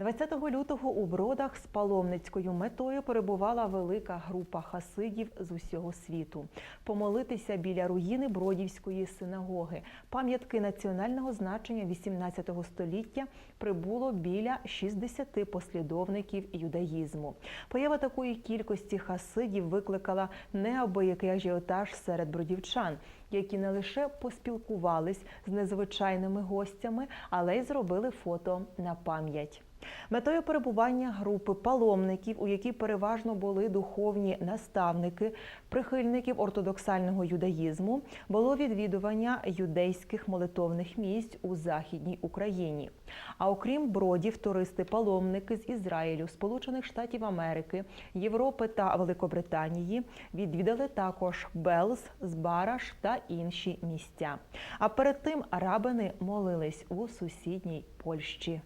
20 лютого у Бродах з паломницькою метою перебувала велика група хасидів з усього світу. Помолитися біля руїни Бродівської синагоги. Пам'ятки національного значення 18 століття прибуло біля 60 послідовників юдаїзму. Поява такої кількості хасидів викликала неабиякий ажіотаж серед бродівчан, які не лише поспілкувались з незвичайними гостями, але й зробили фото на пам'ять. Метою перебування групи паломників, у якій переважно були духовні наставники, прихильників ортодоксального юдаїзму, було відвідування юдейських молитовних місць у західній Україні. А окрім бродів, туристи-паломники з Ізраїлю, Сполучених Штатів Америки, Європи та Великобританії відвідали також Белз, Збараш та інші місця. А перед тим рабини молились у сусідній Польщі.